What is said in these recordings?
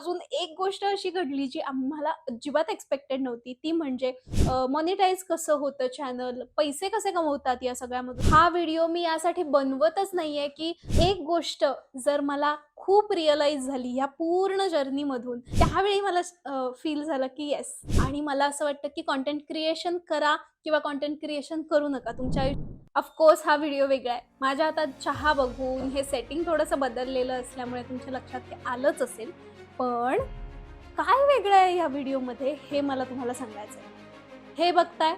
अजून एक गोष्ट अशी घडली जी आम्हाला अजिबात एक्सपेक्टेड नव्हती ती म्हणजे मॉनिटाईज कसं होतं चॅनल पैसे कसे कमवतात या सगळ्यामधून? हा व्हिडिओ मी यासाठी बनवतच नाहीये की एक गोष्ट जर मला खूप रिअलाइज झाली या पूर्ण जर्नीमधून त्यावेळी मला फील झालं की येस आणि मला असं वाटतं की कॉन्टेंट क्रिएशन करा किंवा कॉन्टेंट क्रिएशन करू नका तुमच्या ऑफकोर्स हा व्हिडिओ वेगळा आहे. माझ्या हातात चहा बघून हे सेटिंग थोडंसं बदललेलं असल्यामुळे तुमच्या लक्षात ते आलंच असेल. पण काय वेगळं आहे या व्हिडिओमध्ये हे मला तुम्हाला सांगायचं आहे. हे बघताय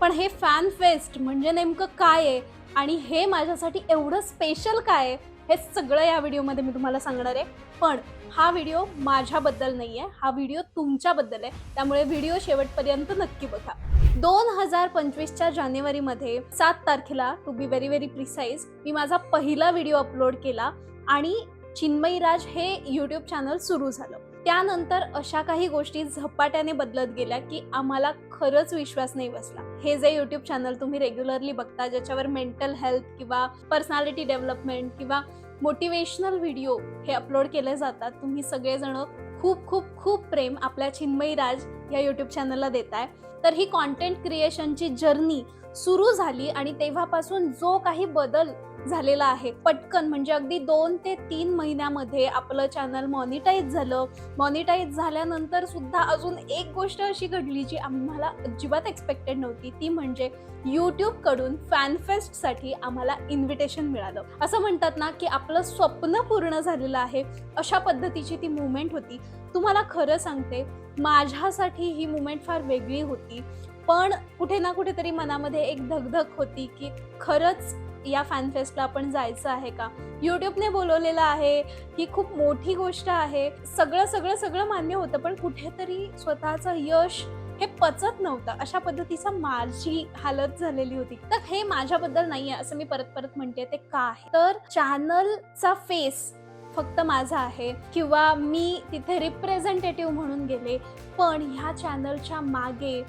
पण हे फॅन फेस्ट म्हणजे नेमकं काय आहे आणि हे माझ्यासाठी एवढं स्पेशल काय आहे हे सगळं या व्हिडिओमध्ये मी तुम्हाला सांगणार आहे. पण हा व्हिडिओ माझ्याबद्दल नाही आहे हा व्हिडिओ तुमच्याबद्दल आहे. त्यामुळे व्हिडिओ शेवटपर्यंत नक्की बघा. दोन हजार पंचवीसच्या जानेवारीमध्ये सात तारखेला to be very very precise मी माझा पहिला व्हिडिओ अपलोड केला आणि चिन्मयी राज हे यूट्यूब चॅनल सुरू झालं. त्यानंतर अशा काही गोष्टी झपाट्याने बदलत गेल्या की आम्हाला खरंच विश्वास नाही बसला. हे जे यूट्यूब चॅनल तुम्ही रेग्युलरली बघता ज्याच्यावर मेंटल हेल्थ किंवा पर्सनॅलिटी डेव्हलपमेंट किंवा मोटिवेशनल व्हिडिओ हे अपलोड केले जातात तुम्ही सगळेजण खूप खूप खूप प्रेम आपल्या चिन्मयी राज या यूट्यूब चॅनलला देत आहे तर ही कॉन्टेंट क्रिएशनची जर्नी सुरू झाली आणि तेव्हापासून जो काही बदल झालेला आहे. पटकन म्हणजे अगदी दोन ते तीन महिन्यामध्ये आपलं चॅनल मॉनिटाईज झालं. मॉनिटाईज झाल्यानंतर सुद्धा अजून एक गोष्ट अशी घडली जी आम्हाला अजिबात एक्सपेक्टेड नव्हती. ती म्हणजे यूट्यूबकडून फॅनफेस्टसाठी आम्हाला इन्व्हिटेशन मिळालं. असं म्हणतात ना की आपलं स्वप्न पूर्ण झालेलं आहे. अशा पद्धतीची ती मुवमेंट होती. तुम्हाला खरं सांगते माझ्यासाठी ही मुवमेंट फार वेगळी होती. पण कुठे ना कुठेतरी मनामध्ये एक धगधग होती की खरंच या फॅनफेस्टला आपण जायचं आहे का? यूट्यूबने बोलवलेलं आहे ही खूप मोठी गोष्ट आहे. सगळं सगळं सगळं मान्य होतं पण कुठेतरी स्वतःचं यश हे पचत नव्हतं. अशा पद्धतीचा माझी हालत झालेली होती. तर हे माझ्याबद्दल नाही आहे असं मी परत परत म्हणते ते का आहे? तर चॅनलचा फेस फक्त माझा आहे किंवा मी तिथे रिप्रेझेंटेटिव्ह म्हणून गेले पण ह्या चॅनलच्या मागे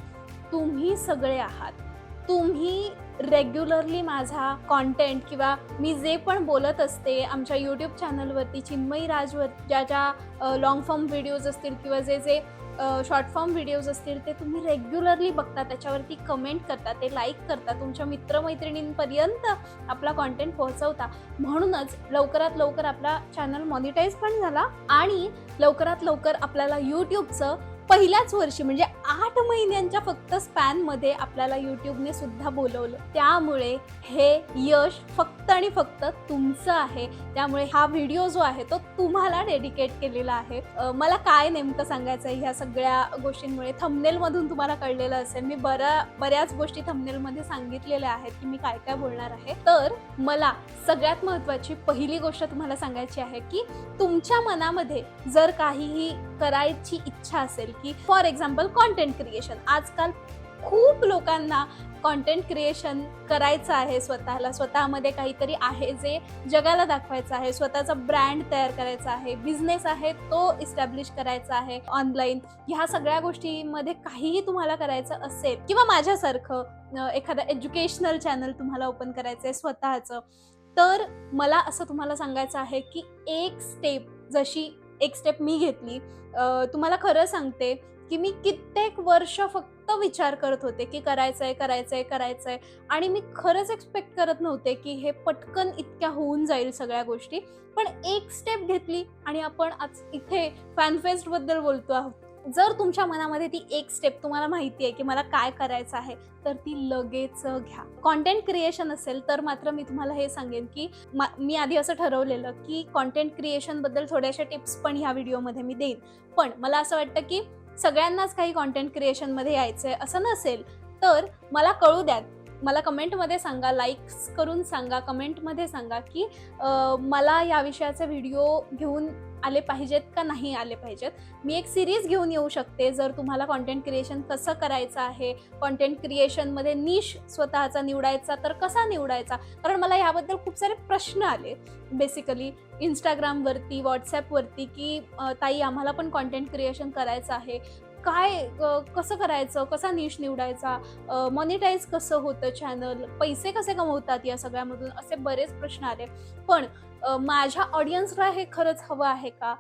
तुम्ही सगळे आहात. तुम्ही रेग्युलरली माझा कॉन्टेंट किंवा मी जे पण बोलत असते आमच्या यूट्यूब चॅनलवरती चिन्मयी राजवर ज्या ज्या लॉंग फॉर्म व्हिडिओज असतील किंवा जे जे शॉर्ट फॉर्म व्हिडिओज असतील ते तुम्ही रेग्युलरली बघता त्याच्यावरती कमेंट करता ते लाईक करता तुमच्या मित्रमैत्रिणींपर्यंत आपला कॉन्टेंट पोहोचवता. म्हणूनच लवकरात लवकर आपला चॅनल मॉनिटाईज पण झाला आणि लवकरात लवकर आपल्याला यूट्यूबचं पहिल्याच वर्षी म्हणजे आठ महिन्यांच्या फक्त स्पॅनमध्ये आपल्याला यूट्यूबने सुद्धा बोलवलं. त्यामुळे हे यश फक्त आणि फक्त तुमचं आहे. त्यामुळे हा व्हिडिओ जो आहे तो तुम्हाला डेडिकेट केलेला आहे. मला काय नेमकं सांगायचं आहे ह्या सगळ्या गोष्टींमुळे? थंबनेलमधून तुम्हाला कळलेलं असेल. मी बऱ्या बऱ्याच गोष्टी थंबनेलमध्ये सांगितलेल्या आहेत की मी काय काय बोलणार आहे. तर मला सगळ्यात महत्त्वाची पहिली गोष्ट तुम्हाला सांगायची आहे की तुमच्या मनामध्ये जर काहीही करायची इच्छा असेल की फॉर एक्झाम्पल कॉन्टेंट क्रिएशन आजकाल खूप लोकांना कॉन्टेंट क्रिएशन करायचं आहे स्वतःला. स्वतःमध्ये काहीतरी आहे जे जगाला दाखवायचं आहे. स्वतःचा ब्रँड तयार करायचा आहे. बिझनेस आहे तो इस्टॅब्लिश करायचा आहे. ऑनलाईन ह्या सगळ्या गोष्टीमध्ये काहीही तुम्हाला करायचं असेल किंवा माझ्यासारखं एखादं एज्युकेशनल चॅनल तुम्हाला ओपन करायचं आहे स्वतःचं तर मला असं तुम्हाला सांगायचं आहे की एक स्टेप जशी एक स्टेप मी घेतली. तुम्हाला खरं सांगते की मी कित्येक वर्ष फक्त विचार करत होते की करायचं आहे करायचं आहे करायचं आहे आणि मी खरंच एक्सपेक्ट करत नव्हते की हे पटकन इतक्या होऊन जाईल सगळ्या गोष्टी. पण एक स्टेप घेतली आणि आपण आज इथे फॅनफेस्टबद्दल बोलतो आहोत. जर तुमच्या मनामध्ये ती एक स्टेप तुम्हाला माहिती आहे की मला काय करायचं आहे तर ती लगेच घ्या. कॉन्टेंट क्रिएशन असेल तर मात्र मी तुम्हाला हे सांगेन की मा- मी आधी असं ठरवलेलं की कॉन्टेंट क्रिएशनबद्दल थोड्याशा टिप्स पण ह्या व्हिडिओमध्ये मी देईन. पण मला असं वाटतं की सगळ्यांनाच काही कॉन्टेंट क्रिएशनमध्ये यायचं आहे असं नसेल तर मला कळू द्यात. मला कमेंटमध्ये सांगा लाईक्स करून सांगा कमेंटमध्ये सांगा की मला या विषयाचे व्हिडिओ घेऊन आले पाहिजेत का नाही आले पाहिजेत. मी एक सिरीज घेऊन येऊ शकते. जर तुम्हाला कॉन्टेंट क्रिएशन कसं करायचं आहे कॉन्टेंट क्रिएशनमध्ये निश स्वतःचा निवडायचा तर कसा निवडायचा? कारण मला याबद्दल खूप सारे प्रश्न आले. बेसिकली इंस्टाग्रामवरती व्हॉट्सॲपवरती की ताई आम्हाला पण कॉन्टेंट क्रिएशन करायचं आहे. काय कसं करायचं? कसा निश निवडायचा? मॉनिटाईज कसं होतं चॅनल पैसे कसे कमवतात या सगळ्यामधून? असे बरेच प्रश्न आले. पण माझ्या ऑडियन्सला हे खरंच हवं आहे का?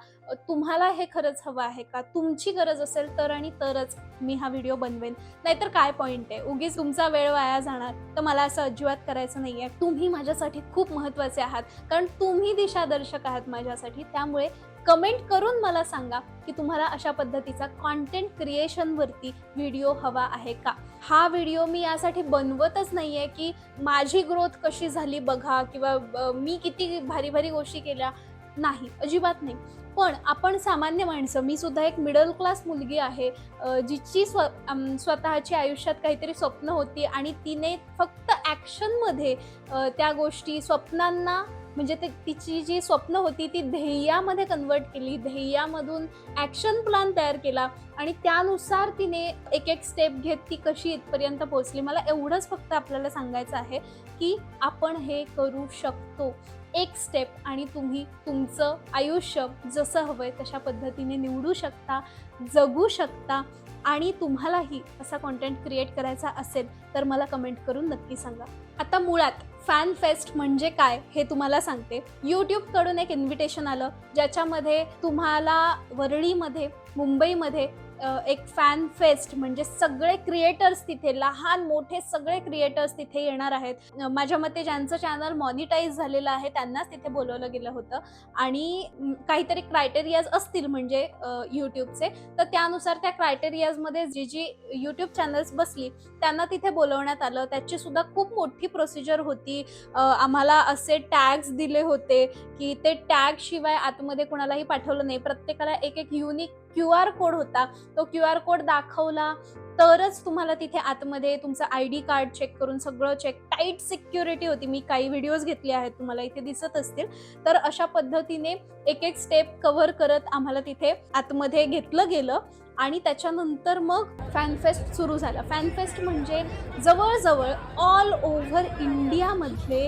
तुम्हाला हे खरंच हवं आहे का? तुमची गरज असेल तर आणि तरच मी हा व्हिडिओ बनवेन. नाहीतर काय पॉईंट आहे? उगीच तुमचा वेळ वाया जाणार. तर मला असं अजिबात करायचं नाही आहे तुम्ही माझ्यासाठी खूप महत्त्वाचे आहात. कारण तुम्ही दिशादर्शक आहात माझ्यासाठी. त्यामुळे कमेंट करून मला सांगा की तुम्हाला अशा पद्धतीचा कॉन्टेंट क्रिएशनवरती व्हिडिओ हवा आहे का? हा व्हिडिओ मी यासाठी बनवतच नाही आहे की माझी ग्रोथ कशी झाली बघा किंवा मी किती भारी भारी गोष्टी केल्या. नाही अजिबात नाही. पण आपण सामान्य माणसं मी सुद्धा एक मिडल क्लास मुलगी आहे जिची स्व स्वतःची आयुष्यात काहीतरी स्वप्न होती आणि तिने फक्त ॲक्शनमध्ये त्या गोष्टी स्वप्नांना म्हणजे ते तिची जी स्वप्न होती ती ध्येयामध्ये कन्वर्ट केली. ध्येयामधून ॲक्शन प्लॅन तयार केला आणि त्यानुसार तिने एक एक स्टेप घेत ती कशी इथपर्यंत पोहोचली. मला एवढंच फक्त आपल्याला सांगायचं आहे की आपण हे करू शकतो. एक स्टेप आणि तुम्ही तुमचं आयुष्य जसं हवंय तशा पद्धतीने निवडू शकता जगू शकता आणि तुम्हालाही असा कॉन्टेंट क्रिएट करायचा असेल तर मला कमेंट करून नक्की सांगा. आता मुळात फॅन फेस्ट म्हणजे काय हे तुम्हाला सांगते. यूट्यूबकडून एक इन्व्हिटेशन आलं ज्याच्यामध्ये तुम्हाला वरळीमध्ये मुंबईमध्ये एक फॅन फेस्ट म्हणजे सगळे क्रिएटर्स तिथे लहान मोठे सगळे क्रिएटर्स तिथे येणार आहेत. माझ्या मते ज्यांचं चॅनल मॉनिटाईज झालेलं आहे त्यांनाच तिथे बोलवलं गेलं होतं. आणि काहीतरी क्रायटेरियाज असतील म्हणजे यूट्यूबचे तर त्यानुसार त्या क्रायटेरियाजमध्ये जी जी यूट्यूब चॅनल्स बसली त्यांना तिथे बोलवण्यात आलं. त्याची सुद्धा खूप मोठी प्रोसिजर होती. आम्हाला असे टॅग्स दिले होते की ते टॅग शिवाय आतमध्ये कोणालाही पाठवलं नाही. प्रत्येकाला एक एक युनिक क्यू आर कोड होता तो क्यू आर कोड दाखवला तरच तुम्हाला तिथे आतमध्ये तुमचं आय डी कार्ड चेक करून सगळं चेक टाईट सिक्युरिटी होती. मी काही व्हिडिओज घेतले आहेत तुम्हाला इथे दिसत असतील. तर अशा पद्धतीने एक एक स्टेप कव्हर करत आम्हाला तिथे आतमध्ये घेतलं गेलं आणि त्याच्यानंतर मग फॅनफेस्ट सुरू झालं. फॅनफेस्ट म्हणजे जवळजवळ ऑल ओव्हर इंडियामधले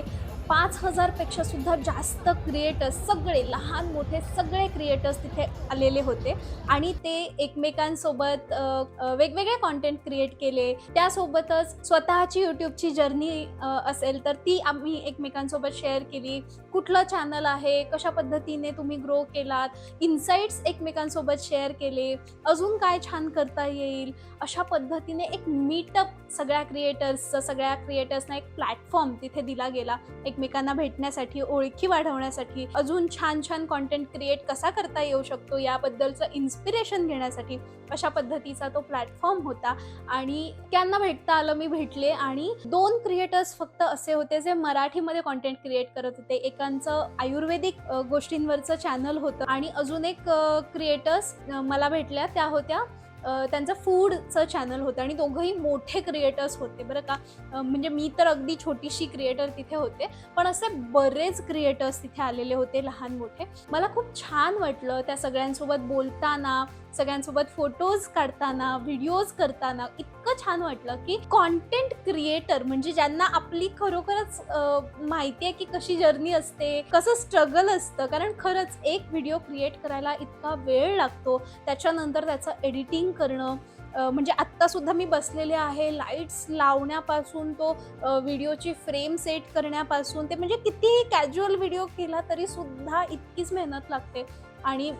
पाच हजारपेक्षा सुद्धा जास्त क्रिएटर्स सगळे लहान मोठे सगळे क्रिएटर्स तिथे आलेले होते. आणि ते एकमेकांसोबत वेगवेगळे कॉन्टेंट क्रिएट केले. त्यासोबतच स्वतःची यूट्यूबची जर्नी असेल तर ती आम्ही एकमेकांसोबत शेअर केली. कुठलं चॅनल आहे कशा पद्धतीने तुम्ही ग्रो केलात इन्साइट्स एकमेकांसोबत शेअर केले अजून काय छान करता येईल अशा पद्धतीने एक मीटअप सगळ्या क्रिएटर्सचं सगळ्या क्रिएटर्सना एक प्लॅटफॉर्म तिथे दिला गेला. एक एकमेकांना भेटण्यासाठी ओळखी वाढवण्यासाठी अजून छान छान कॉन्टेंट क्रिएट कसा करता येऊ शकतो याबद्दलचं इन्स्पिरेशन घेण्यासाठी अशा पद्धतीचा तो प्लॅटफॉर्म होता. आणि त्यांना भेटता आलं मी भेटले आणि दोन क्रिएटर्स फक्त असे होते जे मराठीमध्ये कॉन्टेंट क्रिएट करत होते. एकांचं आयुर्वेदिक गोष्टींवरचं चॅनल होतं आणि अजून एक क्रिएटर्स मला भेटल्या. त्या होत्या त्यांचं फूडचं चॅनल होतं आणि दोघंही मोठे क्रिएटर्स होते बरं का. म्हणजे मी तर अगदी छोटीशी क्रिएटर तिथे होते पण असे बरेच क्रिएटर्स तिथे आलेले होते लहान मोठे. मला खूप छान वाटलं त्या सगळ्यांसोबत बोलताना सगळ्यांसोबत फोटोज काढताना व्हिडिओज करताना इतकं छान वाटलं की कॉन्टेंट क्रिएटर म्हणजे ज्यांना आपली खरोखरच माहिती आहे की कशी जर्नी असते कसं स्ट्रगल असतं कारण खरंच एक व्हिडिओ क्रिएट करायला इतका वेळ लागतो. त्याच्यानंतर त्याचं एडिटिंग करणं म्हणजे आत्तासुद्धा मी बसलेले आहे लाईट्स लावण्यापासून तो व्हिडिओची फ्रेम सेट करण्यापासून ते म्हणजे कितीही कॅज्युअल व्हिडिओ केला तरीसुद्धा इतकीच मेहनत लागते. आणि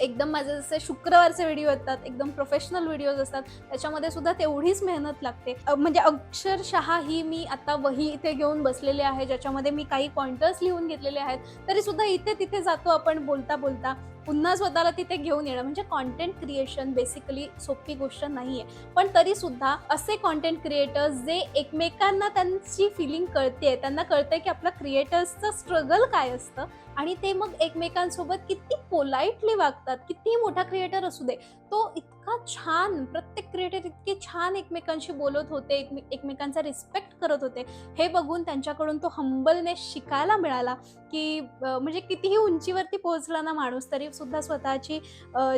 एकदम माझे जसे शुक्रवारचे व्हिडिओ येतात एकदम प्रोफेशनल व्हिडिओज असतात त्याच्यामध्ये सुद्धा तेवढीच मेहनत लागते. म्हणजे अक्षरशः ही मी आता वही इथे घेऊन बसलेले आहे ज्याच्यामध्ये मी काही पॉइंटर्स लिहून घेतलेले आहेत तरी सुद्धा इथे तिथे जातो आपण बोलता बोलता पुन्हा स्वतःला तिथे घेऊन येणं. म्हणजे कॉन्टेंट क्रिएशन बेसिकली सोपी गोष्ट नाही आहे पण तरी सुद्धा असे कॉन्टेंट क्रिएटर्स जे एकमेकांना त्यांची फिलिंग कळते त्यांना कळतंय की आपलं क्रिएटर्सचं स्ट्रगल काय असतं आणि ते मग एकमेकांसोबत किती पोलाइटली वागतात. किती मोठा क्रिएटर असू दे तो इतका छान प्रत्येक क्रिएटर इतके छान एकमेकांशी बोलत होते एकमे- एकमेकांचा रिस्पेक्ट करत होते. हे बघून त्यांच्याकडून तो हंबलनेस शिकायला मिळाला की म्हणजे कितीही उंचीवरती पोहोचला ना माणूस तरी सुद्धा स्वतःची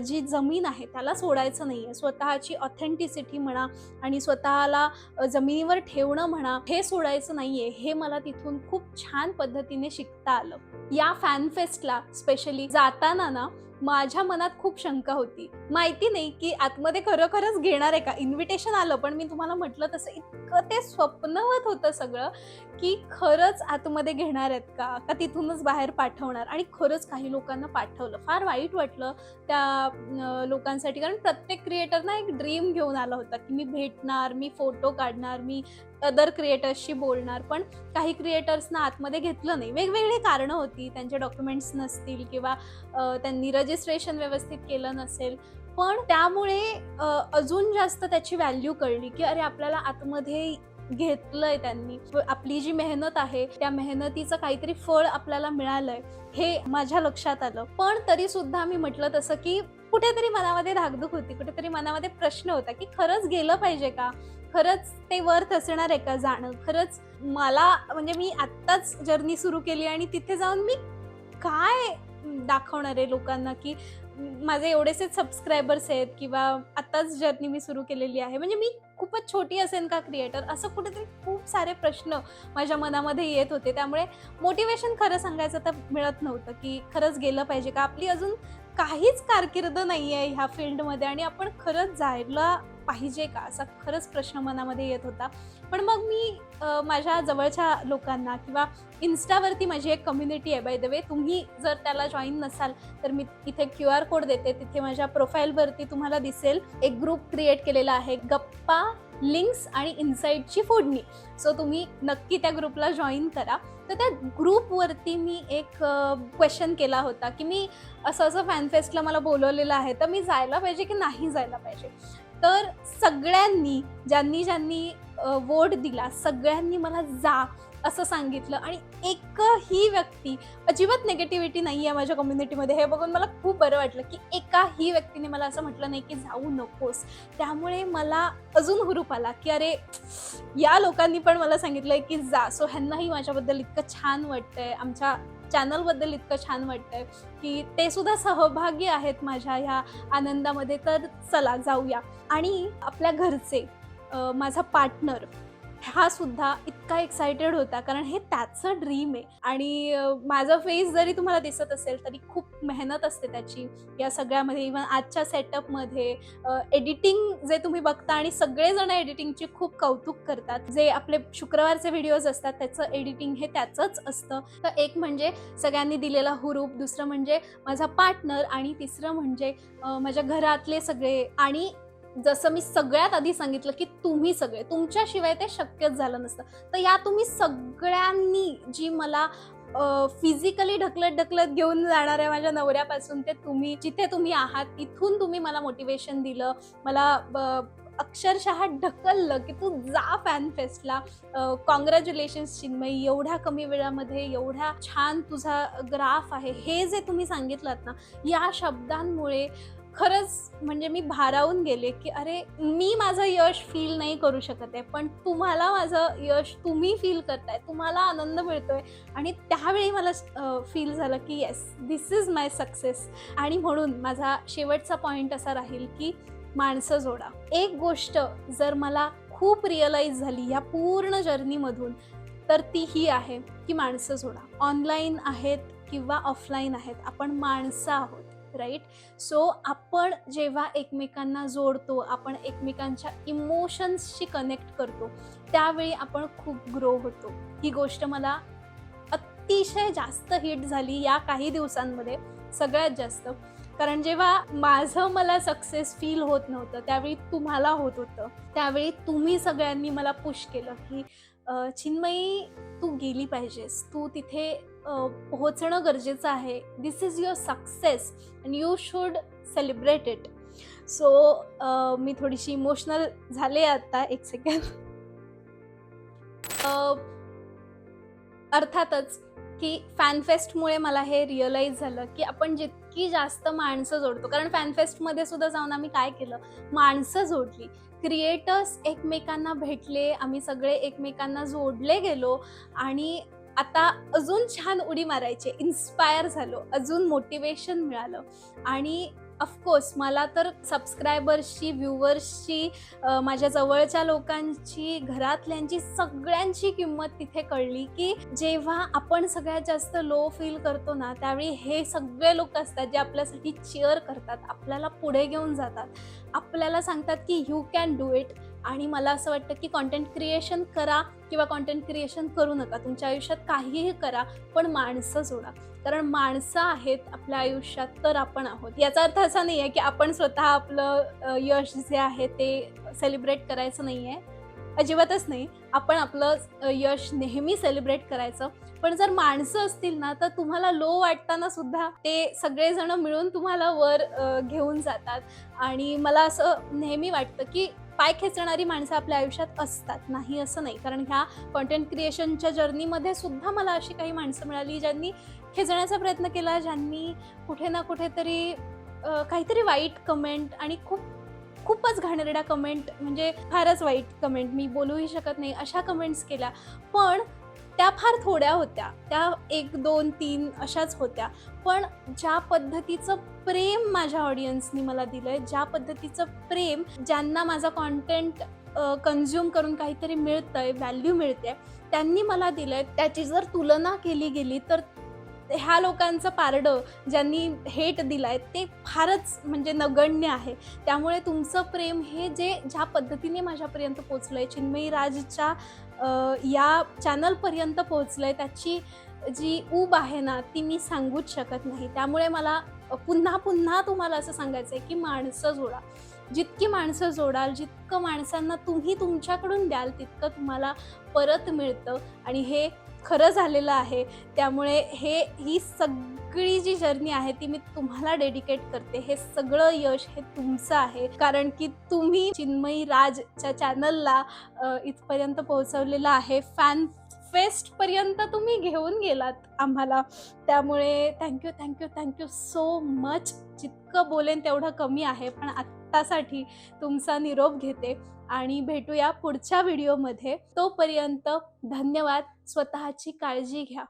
जी जमीन आहे त्याला सोडायचं नाही आहे स्वतःची ऑथेंटिसिटी म्हणा आणि स्वतःला जमिनीवर ठेवणं म्हणा हे सोडायचं नाही आहे हे मला तिथून खूप छान पद्धतीने शिकता आलं. या फॅनफेस्टला स्पेशली जाताना ना माझ्या मनात खूप शंका होती. माहिती नाही की आतमध्ये खरोखरच घेणार आहे का? इन्व्हिटेशन आलं पण मी तुम्हाला म्हटलं तसं इतकं ते स्वप्नवत होतं सगळं की खरंच आतमध्ये घेणार आहेत का? का तिथूनच बाहेर पाठवणार? आणि खरंच काही लोकांना पाठवलं. फार वाईट वाटलं त्या लोकांसाठी. कारण प्रत्येक क्रिएटरना एक ड्रीम घेऊन आला होता की मी भेटणार मी फोटो काढणार मी अदर क्रिएटर्सशी बोलणार. पण काही क्रिएटर्सना आतमध्ये घेतलं नाही. वेगवेगळी कारणं होती. त्यांचे डॉक्युमेंट्स नसतील किंवा त्यांनी त्यांनी रजिस्ट्रेशन व्यवस्थित केलं नसेल पण त्यामुळे अजून जास्त त्याची व्हॅल्यू कळली की अरे आपल्याला आतमध्ये घेतलंय त्यांनी. आपली जी मेहनत आहे त्या मेहनतीचं काहीतरी फळ आपल्याला मिळालंय हे माझ्या लक्षात आलं. पण तरी सुद्धा मी म्हटलं तसं की कुठेतरी मनामध्ये धाकधूक होती कुठेतरी मनामध्ये प्रश्न होता की खरंच गेलं पाहिजे का? खरंच ते वर्थ असणार आहे का जाणं? खरंच मला म्हणजे मी आत्ताच जर्नी सुरू केली आणि तिथे जाऊन मी दाखवणार आहे लोकांना की माझे एवढेसे सबस्क्रायबर्स आहेत किंवा आत्ताच जर्नी मी सुरू केलेली आहे. म्हणजे मी खूपच छोटी असेन का क्रिएटर असं कुठेतरी खूप सारे प्रश्न माझ्या मनामध्ये येत होते. त्यामुळे मोटिवेशन खरं सांगायचं तर मिळत नव्हतं की खरंच गेलं पाहिजे का? आपली अजून काहीच कारकीर्द नाही आहे ह्या फील्डमध्ये आणि आपण खरंच जायला पाहिजे का असा खरंच प्रश्न मनामध्ये येत होता. पण मग मी माझ्या जवळच्या लोकांना किंवा इन्स्टावरती माझी एक कम्युनिटी आहे बाय द वे तुम्ही जर त्याला जॉईन नसाल तर मी इथे क्यू आर कोड देते. तिथे माझ्या प्रोफाईलवरती तुम्हाला दिसेल एक ग्रुप क्रिएट केलेला आहे गप्पा लिंक्स आणि इन्साईटची फोडणी. सो तुम्ही नक्की त्या ग्रुपला जॉईन करा. तर त्या ग्रुपवरती मी एक क्वेश्चन केला होता की मी असं असं फॅनफेस्टला मला बोलवलेलं आहे तर मी जायला पाहिजे की नाही जायला पाहिजे? तर सगळ्यांनी ज्यांनी ज्यांनी वोट दिला सगळ्यांनी मला जा असं सांगितलं आणि एकही व्यक्ती अजिबात निगेटिव्हिटी नाही आहे माझ्या कम्युनिटीमध्ये हे बघून मला खूप बरं वाटलं की एकाही व्यक्तीने मला असं म्हटलं नाही की जाऊ नकोस. त्यामुळे मला अजून हुरूप आला की अरे या लोकांनी पण मला सांगितलं आहे की जा. सो ह्यांनाही माझ्याबद्दल इतकं छान वाटतंय. आमच्या चॅनलबद्दल इतकं छान वाटतंय की ते सुद्धा सहभागी आहेत माझ्या ह्या आनंदामध्ये. तर चला जाऊया. आणि आपल्या घरचे माझा पार्टनर हा सुद्धा इतका एक्सायटेड होता कारण हे त्याचं ड्रीम आहे. आणि माझा माझं फेस जरी तुम्हाला दिसत असेल तरी खूप मेहनत असते त्याची. या सगळ्यामध्ये इव्हन आजच्या सेटअपमध्ये एडिटिंग जे तुम्ही बघता आणि सगळेजण एडिटिंगची खूप कौतुक करतात. जे आपले शुक्रवारचे व्हिडिओज असतात त्याचं एडिटिंग हे त्याचंच असतं. तर एक म्हणजे सगळ्यांनी दिलेला हुरूप दुसरं म्हणजे माझा पार्टनर आणि तिसरं म्हणजे माझ्या घरातले सगळे आणि जसं मी सगळ्यात आधी सांगितलं की तुम्ही सगळे तुमच्याशिवाय ते शक्यच झालं नसतं. तर या तुम्ही सगळ्यांनी जी मला फिजिकली ढकलत ढकलत घेऊन जाणाऱ्या माझ्या नवऱ्यापासून ते तुम्ही जिथे तुम्ही आहात तिथून तुम्ही मला मोटिवेशन दिलं. मला अक्षरशः ढकललं की तू जा फॅन फेस्टला कॉंग्रॅच्युलेशन्स चिन्मयी एवढ्या कमी वेळामध्ये एवढ्या छान तुझा ग्राफ आहे. हे जे तुम्ही सांगितलं ना या शब्दांमुळे खरंच म्हणजे मी भारावून गेले की अरे मी माझं यश फील नाही करू शकत आहे पण तुम्हाला माझं यश तुम्ही फील करताय तुम्हाला आनंद मिळतोय. आणि त्यावेळी मला फील झालं की yes this is my success आणि म्हणून माझा शेवटचा पॉईंट असा राहील की माणसं जोडा. एक गोष्ट जर मला खूप रिअलाईज झाली ह्या पूर्ण जर्नीमधून तर ती ही आहे की माणसं जोडा. ऑनलाईन आहेत किंवा ऑफलाईन आहेत आपण माणसं आहोत. राईट सो आपण जेव्हा एकमेकांना जोडतो आपण एकमेकांच्या इमोशन्सशी कनेक्ट करतो त्यावेळी आपण खूप ग्रो होतो. ही गोष्ट मला अतिशय जास्त हिट झाली या काही दिवसांमध्ये सगळ्यात जास्त. कारण जेव्हा माझं मला सक्सेस फील होत नव्हतं त्यावेळी तुम्हाला होत होतं. त्यावेळी तुम्ही सगळ्यांनी मला पुश केलं की चिन्मयी तू गेली पाहिजेस. तू तिथे पोहोचणं गरजेचं आहे. This is your success and you should celebrate it so मी थोडीशी इमोशनल झाले आता एक सेकंड अर्थातच की फॅनफेस्टमुळे मला हे रिअलाईज झालं की आपण जितकी जास्त माणसं जोडतो कारण फॅनफेस्टमध्ये सुद्धा जाऊन आम्ही काय केलं? माणसं जोडली. क्रिएटर्स एकमेकांना भेटले आम्ही सगळे एकमेकांना जोडले गेलो आणि आता अजून छान उडी मारायचे इन्स्पायर झालो अजून मोटिवेशन मिळालं. आणि ऑफकोर्स मला तर सबस्क्रायबर्सची व्ह्युअर्सची माझ्या जवळच्या लोकांची घरातल्यांची सगळ्यांची किंमत तिथे कळली की जेव्हा आपण सगळ्यात जास्त लो फील करतो ना त्यावेळी हे सगळे लोक असतात जे आपल्यासाठी चेअर करतात आपल्याला पुढे घेऊन जातात. आपल्याला सांगतात की यू कॅन डू इट आणि मला असं वाटतं की कॉन्टेंट क्रिएशन करा किंवा कॉन्टेंट क्रिएशन करू नका. तुमच्या आयुष्यात काहीही करा पण माणसं जोडा. कारण माणसं आहेत आपल्या आयुष्यात तर आपण आहोत. याचा अर्थ असा नाही आहे की आपण स्वतः आपलं यश जे आहे ते सेलिब्रेट करायचं नाही आहे अजिबातच नाही. आपण आपलं यश नेहमी सेलिब्रेट करायचं. पण जर माणसं असतील ना तर तुम्हाला लो वाटताना सुद्धा ते सगळेजण मिळून तुम्हाला वर घेऊन जातात. आणि मला असं नेहमी वाटतं की पाय खेचणारी माणसं आपल्या आयुष्यात असतात. नाही असं नाही. कारण ह्या कॉन्टेंट क्रिएशनच्या जर्नीमध्ये सुद्धा मला अशी काही माणसं मिळाली ज्यांनी खेचण्याचा प्रयत्न केला ज्यांनी कुठे ना कुठेतरी काहीतरी वाईट कमेंट आणि खूप खूपच घाणेरड्या कमेंट म्हणजे फारच वाईट कमेंट मी बोलूही शकत नाही अशा कमेंट्स केल्या. पण त्या फार थोड्या होत्या. त्या एक दोन तीन अशाच होत्या. पण ज्या पद्धतीचं प्रेम माझ्या ऑडियन्सनी मला दिलं आहे ज्या पद्धतीचं प्रेम ज्यांना माझा कॉन्टेंट कन्झ्युम करून काहीतरी मिळतं आहे व्हॅल्यू मिळते त्यांनी मला दिलं आहे त्याची जर तुलना केली गेली तर ह्या लोकांचं पारडं ज्यांनी हेट दिलं आहे ते फारच म्हणजे नगण्य आहे. त्यामुळे तुमचं प्रेम हे जे ज्या पद्धतीने माझ्यापर्यंत पोचलं आहे चिन्मयी राजच्या या चॅनलपर्यंत पोचलं आहे त्याची जी ऊब आहे ना ती मी सांगूच शकत नाही. त्यामुळे मला पुन्हा पुन्हा तुम्हाला असं सांगायचं आहे की माणसं जोडा. जितकी माणसं जोडाल जितकं माणसांना तुम्ही तुमच्याकडून द्याल तितकं तुम्हाला परत मिळतं. आणि हे खरं झालेलं आहे. त्यामुळे हे ही सगळी जी जर्नी आहे ती मी तुम्हाला डेडिकेट करते. हे सगळं यश हे तुमचं आहे. कारण की तुम्ही चिन्मयी राजच्या चॅनलला इथपर्यंत पोहोचवलेलं आहे. फॅन फेस्टपर्यंत तुम्ही घेऊन गेलात आम्हाला. त्यामुळे thank you thank you thank you so much जितकं बोलेन तेवढं कमी आहे. पण आत्तासाठी तुमचा निरोप घेते. आणि भेटूया पुढच्या व्हिडिओमध्ये. तोपर्यंत धन्यवाद. स्वतःची काळजी घ्या.